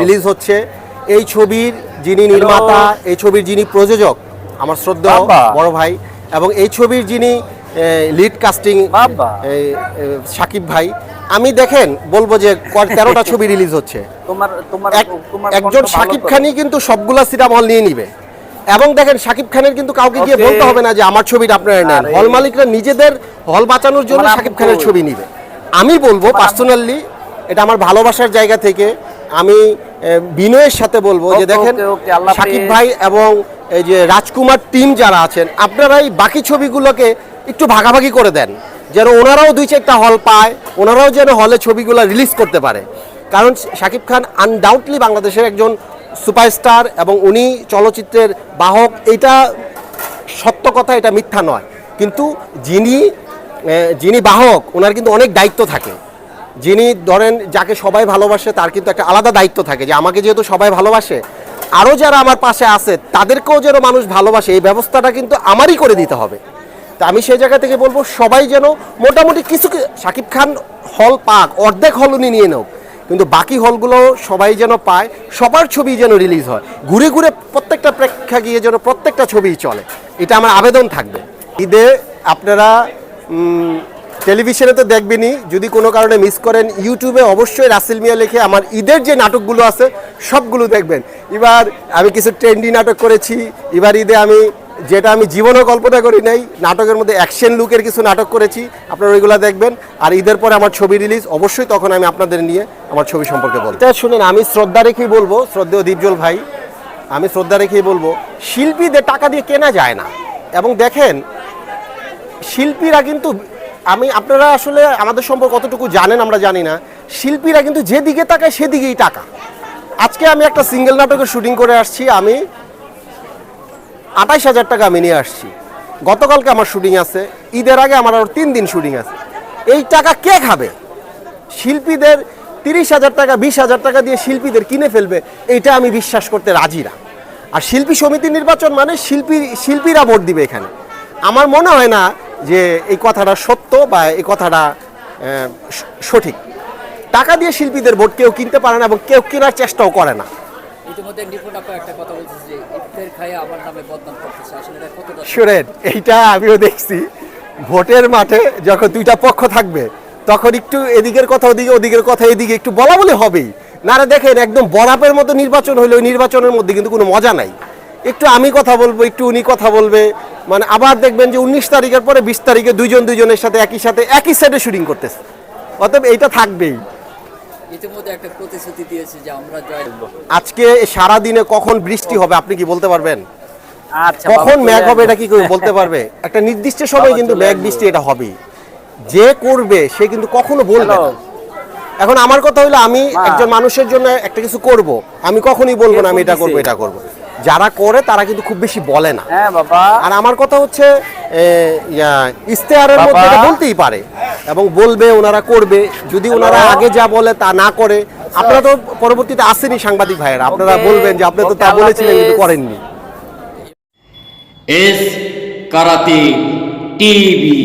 Release হচ্ছে। এই ছবির যিনি নির্মাতা এই ছবির যিনি প্রযোজক আমার শ্রদ্ধা বড় ভাই এবং এই ছবির যিনি লিড কাস্টিং সাকিব ভাই আমি দেখেন বলব যে তেরোটা ছবি রিলিজ হচ্ছে। একজন সাকিব খানই কিন্তু সবগুলা সিনেমা হল নিয়ে নিবে। এবং দেখেন সাকিব খানের কিন্তু কাউকে গিয়ে বলতে হবে না যে আমার ছবিটা আপনারা নেন। হল মালিকরা নিজেদের হল বাঁচানোর জন্য সাকিব খানের ছবি নিবে। আমি বলব পার্সোনালি এটা আমার ভালোবাসার জায়গা থেকে আমি বিনয়ের সাথে বলব যে দেখেন সাকিব ভাই এবং এই যে রাজকুমার টিম যারা আছেন আপনারাই বাকি ছবিগুলোকে একটু ভাগাভাগি করে দেন। যেন ওনারাও দুই চারটা হল পায় ওনারাও যেন হলে ছবিগুলো রিলিজ করতে পারে। কারণ শাকিব খান আনডাউটলি বাংলাদেশের একজন সুপারস্টার এবং উনি চলচ্চিত্রের বাহক এটা সত্য কথা এটা মিথ্যা নয়। কিন্তু যিনি যিনি বাহক ওনার কিন্তু অনেক দায়িত্ব থাকে। যিনি ধরেন যাকে সবাই ভালোবাসে, তার কিন্তু একটা আলাদা দায়িত্ব থাকে যে আমাকে যেহেতু সবাই ভালোবাসে, আরও যারা আমার পাশে আছে, তাদেরকেও যেন মানুষ ভালোবাসে, এই ব্যবস্থাটা কিন্তু আমারই করে দিতে হবে। তা আমি সেই জায়গা থেকে বলব, সবাই যেন মোটামুটি কিছু শাকিব খান হল পাক, অর্ধেক হল উনি নিয়ে নেওক কিন্তু বাকি হলগুলো সবাই যেন পায়, সবার ছবি যেন রিলিজ হয়। ঘুরে ঘুরে প্রত্যেকটা প্রেক্ষা গিয়ে যেন প্রত্যেকটা ছবি চলে। এটা আমার আবেদন থাকবে। ঈদে আপনারা টেলিভিশনে তো দেখবেনই, যদি কোনো কারণে মিস করেন, ইউটিউবে অবশ্যই রাসেল মিয়া লিখে আমার ঈদের যে নাটকগুলো আছে, সবগুলো দেখবেন। এবার আমি কিছু ট্রেন্ডি নাটক করেছি, এবার ঈদে আমি যেটা আমি জীবনেও কল্পনা করি নাই, নাটকের মধ্যে অ্যাকশন লুকের কিছু নাটক করেছি, আপনারা ওইগুলো দেখবেন। আর ঈদের পরে আমার ছবি রিলিজ অবশ্যই তখন আমি আপনাদের নিয়ে আমার ছবি সম্পর্কে বলব। এটা শুনেন, আমি শ্রদ্ধা রেখেই বলব, শ্রদ্ধেয় দীপজল ভাই, আমি শ্রদ্ধা রেখেই বলব, শিল্পীদের টাকা দিয়ে কেনা যায় না। এবং দেখেন, শিল্পীরা কিন্তু আমি, আপনারা আসলে আমাদের সম্পর্কে কতটুকু জানেন আমরা জানি না। শিল্পীরা কিন্তু যেদিকে তাকায় সেদিকেই টাকা আজকে আমি একটা সিঙ্গেল নাটকের শুটিং করে আসছি, আমি আঠাইশ হাজার টাকা আমি নিয়ে আসছি। গতকালকে আমার শুটিং আছে, ঈদের আগে আমার আরও তিন দিন শুটিং আছে। এই টাকা কে খাবে? শিল্পীদের তিরিশ হাজার টাকা, বিশ হাজার টাকা দিয়ে শিল্পীদের কিনে ফেলবে এইটা আমি বিশ্বাস করতে রাজি না। আর শিল্পী সমিতি নির্বাচন মানে শিল্পী, শিল্পীরা ভোট দিবে এখানে। আমার মনে হয় না যে এই কথাটা সত্য বা এই কথাটা সঠিক। টাকা দিয়ে শিল্পীদের ভোট কেউ কিনতে পারে না এবং কেউ কেনার চেষ্টাও করে না। ইতিমধ্যে নিপুণ আপা একটা কথা বলছে যে ইফতার খাইয়ে আমার নামে বদনাম করতেছে। আসলে এটা কতটা শুনেন এইটা আমিও দেখছি। ভোটের মাঠে যখন দুইটা পক্ষ থাকবে তখন একটু এদিকের কথা ওদিকে ওদিকের কথা এদিকে একটু বলা বলে হবেই। না রে দেখেন একদম বরাপের মতো নির্বাচন হলে ওই নির্বাচনের মধ্যে কিন্তু কোনো মজা নাই। একটু আমি কথা বলব একটু উনি কথা বলবে। মানে আবার দেখবেন যে উনিশ তারিখের পরে বিশ তারিখে দুইজন দুইজনের সাথে একই সাথে একই সাইডে শুটিং করতেছে। অতএব এইটা থাকবেই। ইতিমধ্যে একটা প্রতিশ্রুতি দিয়েছে যে আমরা আজকে সারা দিনে কখন বৃষ্টি হবে আপনি কি বলতে পারবেন? আচ্ছা কখন ম্যাঘ হবে এটা কি বলতে পারবে? একটা নির্দিষ্ট সময় কিন্তু ম্যাঘ বৃষ্টি এটা হবেই। যে করবে সে কিন্তু কখনো বলবে এখন আমার কথা হলো আমি একজন মানুষের জন্য একটা কিছু করব। আমি কখনই বলব না আমি এটা করব এটা করব। যারা করে তারা কিন্তু খুব বেশি বলে না। হ্যাঁ বাবা। আর আমার কথা হচ্ছে ইয়া, মধ্যে বলতেই পারে এবং বলবে ওনারা করবে। যদি ওনারা আগে যা বলে তা না করে আপনারা তো পরবর্তীতে আসেনি সাংবাদিক ভাইয়েরা। আপনারা বলবেন যে আপনি তো তা বলেছিলেন কিন্তু করেননি। S karate TV.